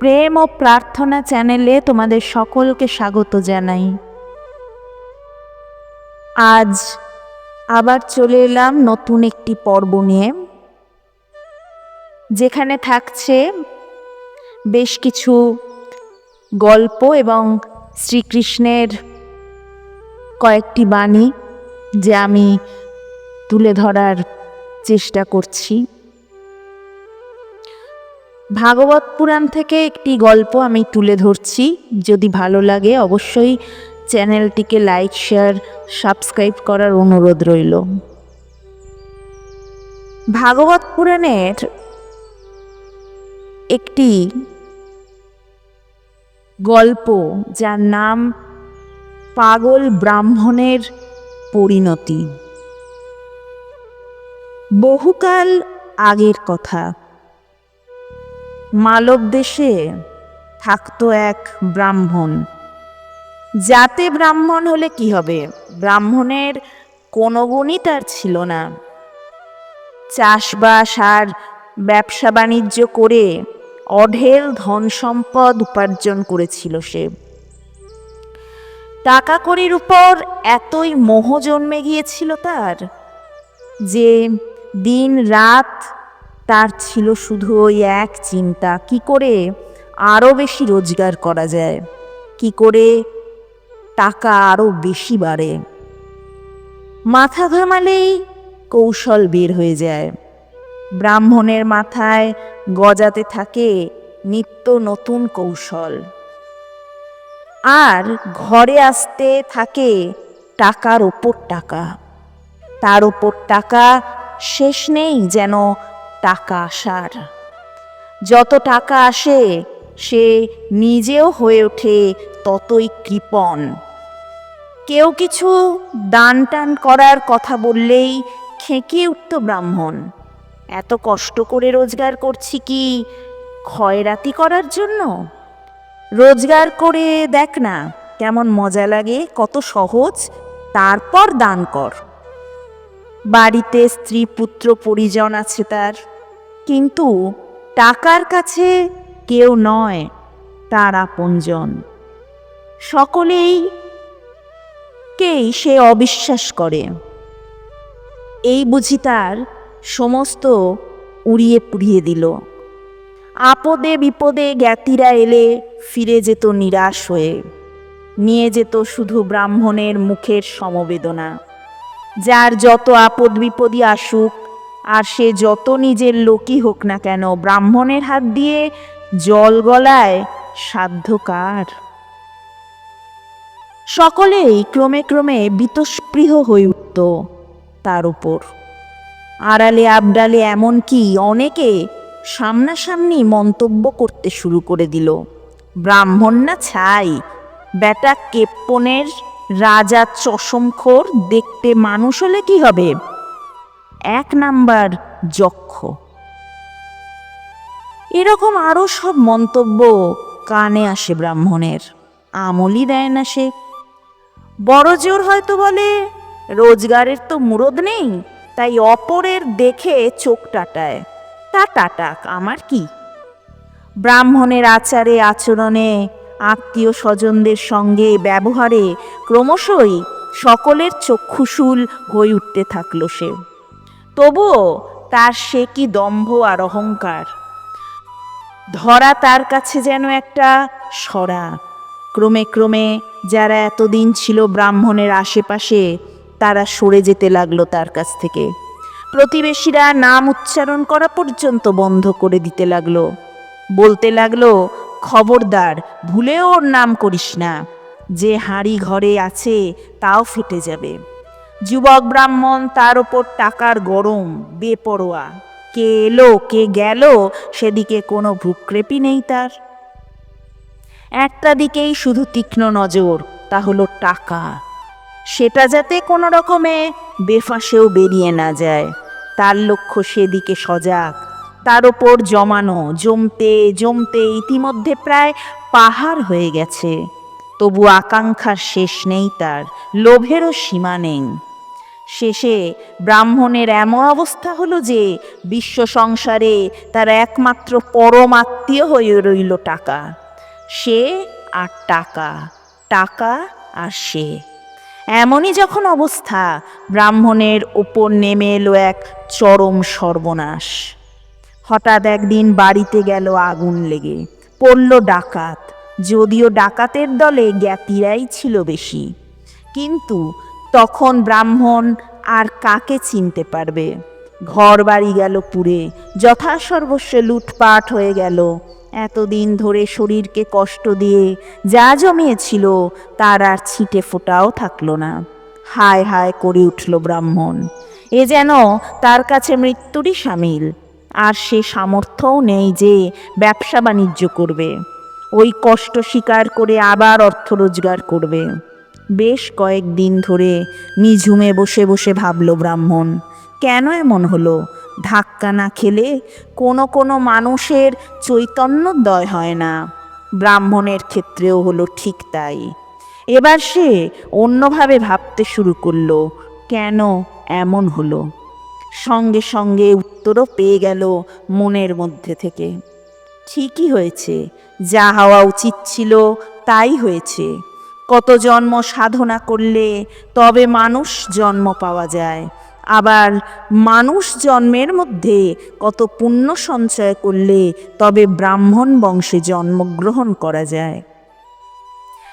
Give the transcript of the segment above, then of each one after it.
প্রেম ও প্রার্থনা চ্যানেলে তোমাদের সকলকে স্বাগত জানাই। আজ আবার চলে এলাম নতুন একটি পর্ব নিয়ে, যেখানে থাকছে বেশ কিছু গল্প এবং শ্রীকৃষ্ণের কয়েকটি বাণী যে আমি তুলে ধরার চেষ্টা করছি। ভাগবত পুরাণ থেকে একটি গল্প আমি তুলে ধরছি। যদি ভালো লাগে অবশ্যই চ্যানেলটিকে লাইক, শেয়ার, সাবস্ক্রাইব করার অনুরোধ রইল। ভাগবত পুরাণের একটি গল্প যার নাম পাগল ব্রাহ্মণের পরিণতি। বহুকাল আগের কথা। মালব দেশে থাকতো এক ব্রাহ্মণ। যাতে ব্রাহ্মণ হলে কি হবে? ব্রাহ্মণের কোনো গুণই তার ছিল না। চাষবাস আর ব্যবসা বাণিজ্য করে অঢেল ধন সম্পদ উপার্জন করেছিল সে। টাকা কড়ির উপর এতই মোহ জন্মে গিয়েছিল তার যে দিন রাত তার ছিল শুধু ওই এক চিন্তা, কি করে আরও বেশি রোজগার করা যায়? কি করে টাকা আরও বেশি বাড়ে? মাথা ঘামালেই কৌশল বের হয়ে যায়। ব্রাহ্মণের মাথায় গজাতে থাকে নিত্য নতুন কৌশল। আর ঘরে আসতে থাকে টাকার ওপর টাকা। তার ওপর টাকা শেষ নেই যেন টাকা আসার। যত টাকা আসে, সে নিজেও হয়ে ওঠে ততই কৃপণ। কেউ কিছু দান টান করার কথা বললেই খেঁকিয়ে উঠত ব্রাহ্মণ। এত কষ্ট করে রোজগার করছি কি ক্ষয়রাতি করার জন্য? রোজগার করে দেখ না, কেমন মজা লাগে, কত সহজ। তারপর দান কর। বাড়িতে স্ত্রী পুত্র পরিজন আছে তার। কিন্তু টাকার কাছে কেউ নয়, তার আপনজন। সকলেই কেই সে অবিশ্বাস করে। এই বুঝি তার সমস্ত উড়িয়ে পুড়িয়ে দিল। আপদে বিপদে জ্ঞাতিরা এলে ফিরে যেত নিরাশ হয়ে। নিয়ে যেত শুধু ব্রাহ্মণের মুখের সমবেদনা। যার যত আপদ বিপদই আসুক, আর সে যত নিজের লোকই হোক না কেন, ব্রাহ্মণের হাত দিয়ে জল গলায় সাধ্য কার সকলেই ক্রমে ক্রমে বীতস্পৃহ হয়ে উঠত তার উপর। আড়ালে আবডালে এমনকি অনেকে সামনাসামনি মন্তব্য করতে শুরু করে দিল, ব্রাহ্মণ না ছাই, বেটা কেপ্পনের রাজা চশমখোর দেখতে মানুষ হলে কি হবে? এক নাম্বার যক্ষ। এরকম আরও সব মন্তব্য কানে আসে ব্রাহ্মণের, আমলই দেয় না সে। বড় জোর হয়তো বলে, রোজগারের তো মুরদ নেই, তাই অপরের দেখে চোখ টাটায়। তা টাটাক, আমার কি? ব্রাহ্মণের আচারে, আচরণে আত্মীয় স্বজনদের সঙ্গে ব্যবহারে ক্রমশই সকলের চক্ষুশূল হয়ে উঠতে থাকল সে। তবুও তার সে কি দম্ভ আর অহংকার? ধরা তার কাছে যেন একটা সরা। ক্রমে ক্রমে যারা এতদিন ছিল ব্রাহ্মণের আশেপাশে, তারা সরে যেতে লাগল তার কাছ থেকে। প্রতিবেশীরা নাম উচ্চারণ করা পর্যন্ত বন্ধ করে দিতে লাগল। বলতে লাগল খবরদার, ভুলেও ওর নাম করিস না। যে হাঁড়ি ঘরে আছে, তাও ফেটে যাবে। যুবক ব্রাহ্মণ, তার ওপর টাকার গরম, বেপরোয়া। কে এলো, কে গেল, সেদিকে কোনো ভ্রুক্রেপই নেই তার। একটা দিকেই শুধু তীক্ষ্ণ নজর, তা হলো টাকা। সেটা যাতে কোনো রকমে বেফাসেও বেরিয়ে না যায়। তার লক্ষ্য সেদিকে সজাগ তার ওপর জমানো, জমতে জমতে ইতিমধ্যে প্রায় পাহাড় হয়ে গেছে। তবু আকাঙ্ক্ষার শেষ নেই তার, লোভেরও সীমা নেই। শেষে ব্রাহ্মণের এমন অবস্থা হলো যে বিশ্ব সংসারে তার একমাত্র পরম আত্মীয় হয়ে রইল টাকা। সে আর টাকা টাকা আর সে। এমনই যখন অবস্থা, ব্রাহ্মণের ওপর নেমে এলো এক চরম সর্বনাশ। হঠাৎ একদিন বাড়িতে গেল আগুন লেগে। পড়ল ডাকাত। যদিও ডাকাতের দলে জ্ঞাতিরাই ছিল বেশি। কিন্তু তখন ব্রাহ্মণ আর কাকে চিনতে পারবে? ঘর বাড়ি গেল পুড়ে। যথাসর্বস্ব লুটপাট হয়ে গেল। এতদিন ধরে শরীরকে কষ্ট দিয়ে যা জমিয়েছিল, তার আর ছিটে ফোটাও থাকল না। হায় হায় করে উঠল ব্রাহ্মণ। এ যেন তার কাছে মৃত্যুরই সামিল। আর সে সামর্থ্যও নেই যে ব্যবসা বাণিজ্য করবে। ওই কষ্ট স্বীকার করে আবার অর্থ রোজগার করবে। বেশ কয়েকদিন ধরে নিঝুমে বসে বসে ভাবল ব্রাহ্মণ, কেন এমন হলো? ধাক্কা না খেলে কোনো কোনো মানুষের চৈতন্যদয় হয় না। ব্রাহ্মণের ক্ষেত্রেও হলো ঠিক তাই। এবার সে অন্যভাবে ভাবতে শুরু করল, কেন এমন হলো? সঙ্গে সঙ্গে উত্তরও পেয়ে গেল মনের মধ্যে থেকে। ঠিকই হয়েছে, যা হওয়া উচিত ছিল তাই হয়েছে। কত জন্ম সাধনা করলে তবে মানুষ জন্ম পাওয়া যায়। আবার মানুষ জন্মের মধ্যে কত পুণ্য সঞ্চয় করলে তবে ব্রাহ্মণ বংশে জন্মগ্রহণ করা যায়।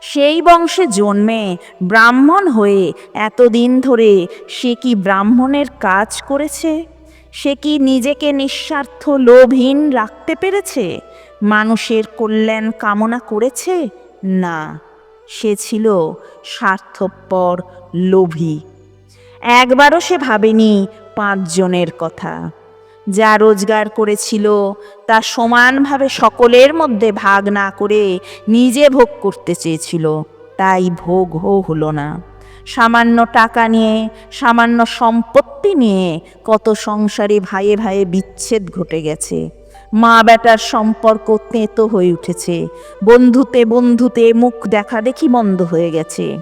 সেই বংশে জন্মে ব্রাহ্মণ হয়ে এতদিন ধরে সে কি ব্রাহ্মণের কাজ করেছে? সে কি নিজেকে নিঃস্বার্থ লোভহীন রাখতে পেরেছে? মানুষের কল্যাণ কামনা করেছে? না, সে ছিল স্বার্থপর, লোভী। একবারও সে ভাবেনি পাঁচজনের কথা। যা রোজগার করেছিল তা সমানভাবে সকলের মধ্যে ভাগ না করে নিজে ভোগ করতে চেয়েছিল। তাই ভোগ হো হলো না। সামান্য টাকা নিয়ে, সামান্য সম্পত্তি নিয়ে কত সংসারে ভাইয়ে ভাইয়ে বিচ্ছেদ ঘটে গেছে। মা বেটার সম্পর্ক তেঁতো হয়ে উঠেছে। বন্ধুতে বন্ধুতে মুখ দেখা দেখি বন্ধ হয়ে গেছে।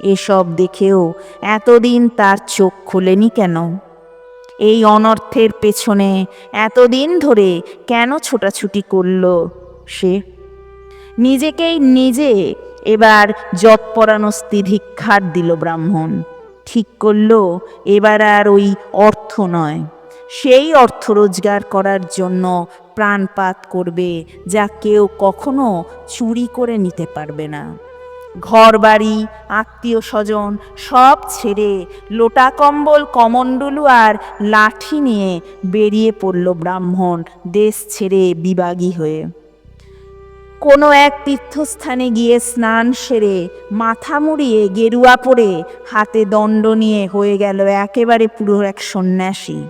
এসব দেখেও এতদিন তার চোখ খোলেনি কেন? এই অনর্থের পেছনে এতদিন ধরে কেন ছোটাছুটি করল সে? নিজেকেই নিজে এবার যৎপরানস্তি ধিক্ষার দিল ব্রাহ্মণ। ঠিক করল, এবার আর ওই অর্থ নয়। সেই অর্থ রোজগার করার জন্য প্রাণপাত করবে যা কেউ কখনো চুরি করে নিতে পারবে না। ঘর বাড়ি আত্মীয় স্বজন সব ছেড়ে লোটা কম্বল, কমণ্ডলু আর লাঠি নিয়ে বেরিয়ে পড়ল ব্রাহ্মণ দেশ ছেড়ে বিবাগী হয়ে। কোনো এক তীর্থস্থানে গিয়ে স্নান সেরে মাথা মুড়িয়ে গেরুয়া পরে হাতে দণ্ড নিয়ে হয়ে গেল একেবারে পুরো এক সন্ন্যাসী।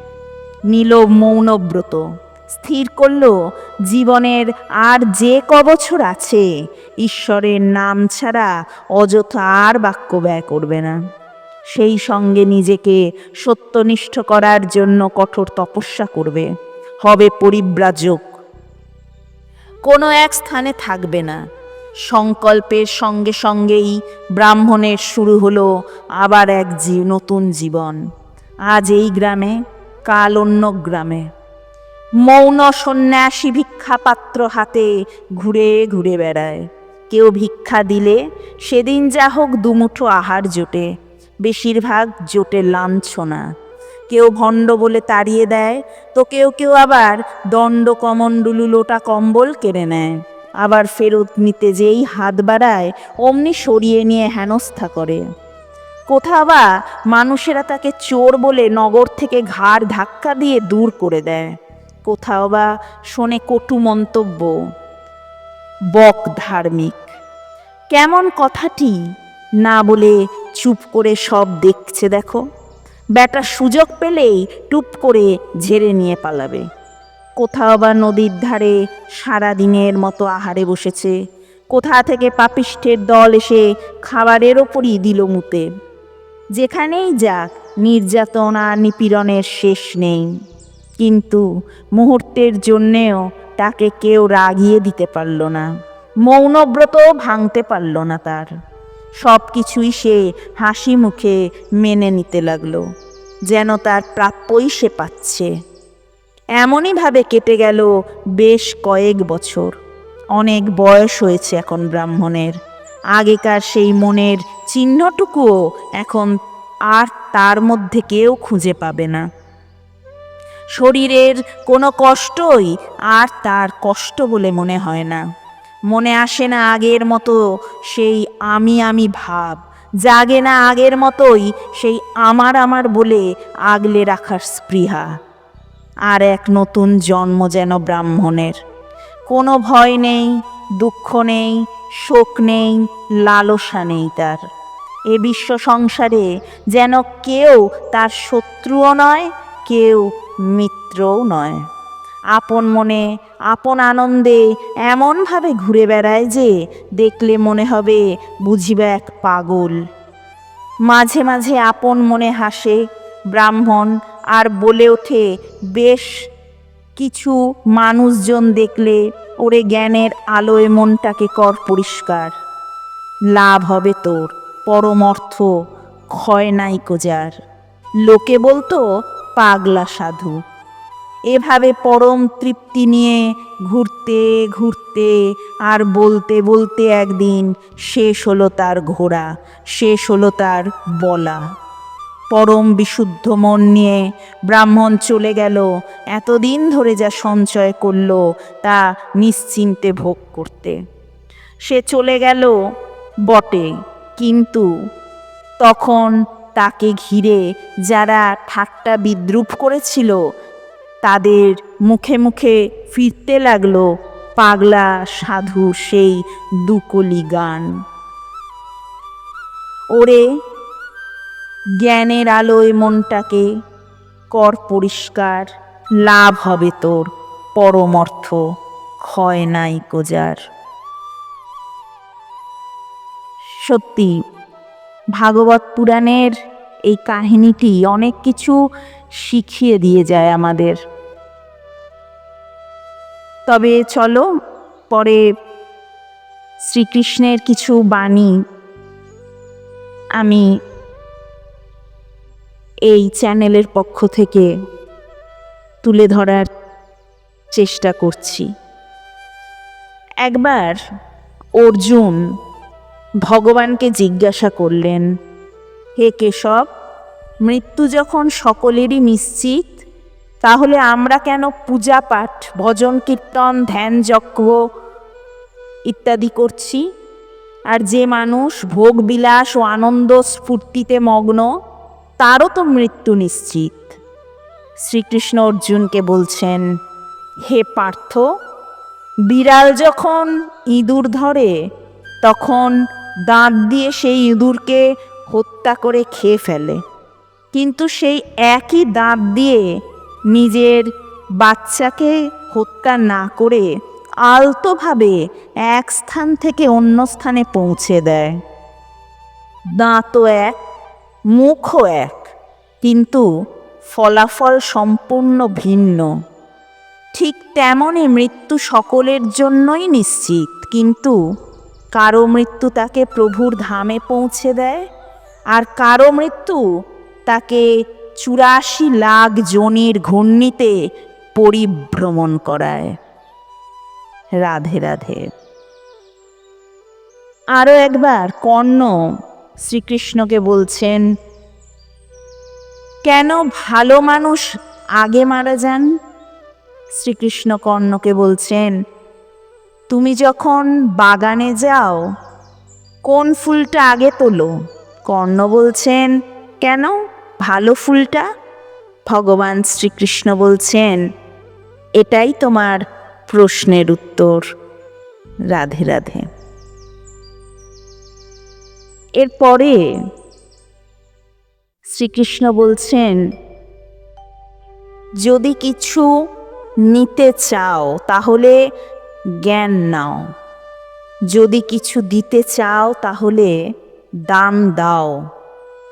নীল মৌনব্রত। স্থির করল, জীবনের আর যে কবছর আছে, ঈশ্বরের নাম ছাড়া অযথা আর বাক্য ব্যয় করবে না। সেই সঙ্গে নিজেকে সত্যনিষ্ঠ করার জন্য কঠোর তপস্যা করবে, হবে পরিব্রাজক। কোনো এক স্থানে থাকবে না। সংকল্পের সঙ্গে সঙ্গেই ব্রাহ্মণের শুরু হলো আবার এক নতুন জীবন। আজ এই গ্রামে, কাল অন্য গ্রামে। মৌন সন্ন্যাসী ভিক্ষাপাত্র হাতে ঘুরে ঘুরে বেড়ায়। কেউ ভিক্ষা দিলে সেদিন যা হোক দুমুঠো আহার জোটে, বেশিরভাগ জোটে লাঞ্ছনা। কেউ ভণ্ড বলে তাড়িয়ে দেয়, তো কেউ কেউ আবার দণ্ড কমণ্ডলু লোটা কম্বল কেড়ে নেয়। আবার ফেরত নিতে যেই হাত বাড়ায়, অমনি সরিয়ে নিয়ে হেনস্থা করে। কোথাও বা মানুষেরা তাকে চোর বলে নগর থেকে ঘাড় ধাক্কা দিয়ে দূর করে দেয়। কোথাও বা শোনে কটু মন্তব্য। বক ধার্মিক। কেমন কথাটি? না বলে চুপ করে সব দেখছে দেখো। ব্যাটা সুযোগ পেলেই টুপ করে ঝেড়ে নিয়ে পালাবে। কোথাও বা নদীর ধারে সারা দিনের মতো আহারে বসেছে। কোথা থেকে পাপিষ্ঠের দল এসে খাবারের ওপরই দিল মুতে। যেখানেই যাক, নির্যাতন আর নিপীড়নের শেষ নেই। কিন্তু মুহূর্তের জন্যেও তাকে কেউ রাগিয়ে দিতে পারল না। মৌনব্রত ভাঙতে পারল না তার। সব কিছুই সে হাসি মুখে মেনে নিতে লাগল, যেন তার প্রাপ্যই সে পাচ্ছে। এমনইভাবে কেটে গেল বেশ কয়েক বছর। অনেক বয়স হয়েছে এখন ব্রাহ্মণের। আগেকার সেই মনের চিহ্নটুকুও এখন আর তার মধ্যে কেউ খুঁজে পাবে না। শরীরের কোনো কষ্টই আর তার কষ্ট বলে মনে হয় না। মনে আসে না আগের মতো সেই আমি আমি ভাব, জাগে না আগের মতোই সেই আমার আমার বলে আগলে রাখার স্পৃহা। আর এক নতুন জন্ম যেন ব্রাহ্মণের। কোনো ভয় নেই, দুঃখ নেই, শোক নেই, লালসা নেই তার। এ বিশ্ব সংসারে যেন কেউ তার শত্রুও নয়, কেউ মিত্রও নয়। আপন মনে, আপন আনন্দে এমনভাবে ঘুরে বেড়ায় যে দেখলে মনে হবে বুঝিবে এক পাগল। মাঝে মাঝে আপন মনে হাসে ব্রাহ্মণ আর বলে ওঠে, বেশ, কিছু মানুষজন দেখলে ওরে জ্ঞানের আলোয় মনটাকে কর পরিষ্কার। লাভ হবে তোর পরমর্থ ক্ষয় নাই কোজার। লোকে বলতো পাগলা সাধু। এভাবে পরম তৃপ্তি নিয়ে ঘুরতে ঘুরতে আর বলতে বলতে একদিন শেষ হলো তার ঘোড়া, শেষ হলো তার বলা। পরম বিশুদ্ধ মন নিয়ে ব্রাহ্মণ চলে গেল, এতদিন ধরে যা সঞ্চয় করল তা নিশ্চিন্তে ভোগ করতে। সে চলে গেল বটে, কিন্তু তখন তাকে ঘিরে যারা ঠাট্টা বিদ্রুপ করেছিল, তাদের মুখে মুখে ফিরতে লাগল পাগলা সাধু সেই দুকলি গান। ওরে, জ্ঞানের আলোয় মনটাকে কর পরিষ্কার, লাভ হবে তোর পরমর্থ, ক্ষয় নাই কোজার। সত্যি ভাগবত পুরাণের এই কাহিনীটি অনেক কিছু শিখিয়ে দিয়ে যায় আমাদের। তবে চলো, পরে শ্রীকৃষ্ণের কিছু বাণী আমি এই চ্যানেলের পক্ষ থেকে তুলে ধরার চেষ্টা করছি। একবার অর্জুন ভগবানকে জিজ্ঞাসা করলেন, হে কেশব, মৃত্যু যখন সকলেরই নিশ্চিত, তাহলে আমরা কেন পূজা পাঠ, ভজন, কীর্তন, ধ্যান, যজ্ঞ ইত্যাদি করছি? আর যে মানুষ ভোগ, বিলাস ও আনন্দ স্ফূর্তিতে মগ্ন, তারও তো মৃত্যু নিশ্চিত। শ্রীকৃষ্ণ অর্জুনকে বলছেন, হে পার্থ, বিড়াল যখন ইঁদুর ধরে, তখন দাঁত দিয়ে সেই ইঁদুরকে হত্যা করে খেয়ে ফেলে। কিন্তু সেই একই দাঁত দিয়ে নিজের বাচ্চাকে হত্যা না করে আলতোভাবে এক স্থান থেকে অন্য স্থানে পৌঁছে দেয়। দাঁতও এক, মুখও এক, কিন্তু ফলাফল সম্পূর্ণ ভিন্ন। ঠিক তেমনই মৃত্যু সকলের জন্যই নিশ্চিত, কিন্তু কারও মৃত্যু তাকে প্রভুর ধামে পৌঁছে দেয়, আর কারও মৃত্যু তাকে চুরাশি লাখ জনির ঘূর্ণিতে পরিভ্রমণ করায়। রাধে রাধে। আরও একবার কর্ণ শ্রীকৃষ্ণকে বলছেন, কেন ভালো মানুষ আগে মারা যান? শ্রীকৃষ্ণ কর্ণকে বলছেন তুমি যখন বাগানে যাও, কোন ফুলটা আগে তোলো? কর্ণ বলছেন, কেন? ভালো ফুলটা? ভগবান শ্রীকৃষ্ণ বলছেন, এটাই তোমার প্রশ্নের উত্তর। রাধে রাধে। এরপরে শ্রীকৃষ্ণ বলছেন, যদি কিছু নিতে চাও, তাহলে জ্ঞান নাও। যদি কিছু দিতে চাও তাহলে দান দাও।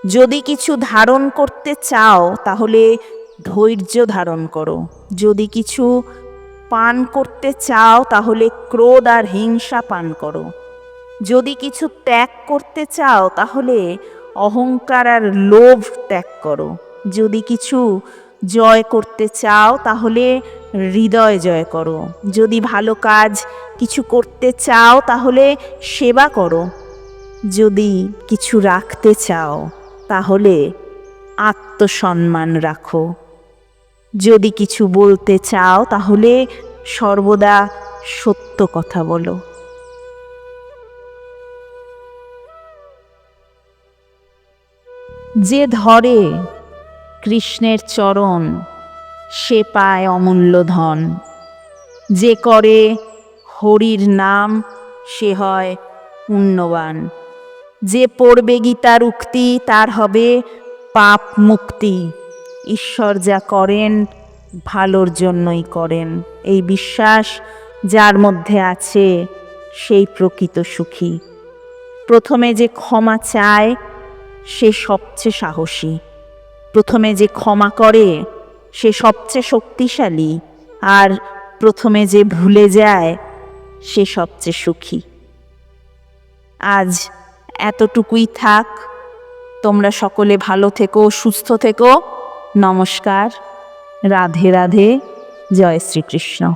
যদি কিছু ধারণ করতে চাও তাহলে ধৈর্য ধারণ করো। যদি কিছু পান করতে চাও তাহলে ক্রোধ আর হিংসা পান করো। যদি কিছু ত্যাগ করতে চাও তাহলে অহংকার আর লোভ ত্যাগ করো। যদি কিছু জয় করতে চাও তাহলে হৃদয় জয় করো। যদি ভালো কাজ কিছু করতে চাও, তাহলে সেবা করো। যদি কিছু রাখতে চাও, তাহলে আত্মসম্মান রাখো। যদি কিছু বলতে চাও, তাহলে সর্বদা সত্য কথা বলো। যে ধরে কৃষ্ণের চরণ সে পায় অমূল্য ধন। যে করে হরির নাম, সে হয় পুণ্যবান। যে পড়বে গীতার উক্তি, তার হবে পাপ মুক্তি। ঈশ্বর যা করেন, ভালোর জন্যই করেন। এই বিশ্বাস যার মধ্যে আছে, সেই প্রকৃত সুখী। প্রথমে যে ক্ষমা চায়, সে সবচেয়ে সাহসী। প্রথমে যে ক্ষমা করে সে সবচেয়ে শক্তিশালী। আর প্রথমে যে ভুলে যায়, সে সবচেয়ে সুখী। আজ এতটুকুই থাক। তোমরা সকলে ভালো থেকো, সুস্থ থেকো। নমস্কার। রাধে রাধে। জয় শ্রীকৃষ্ণ।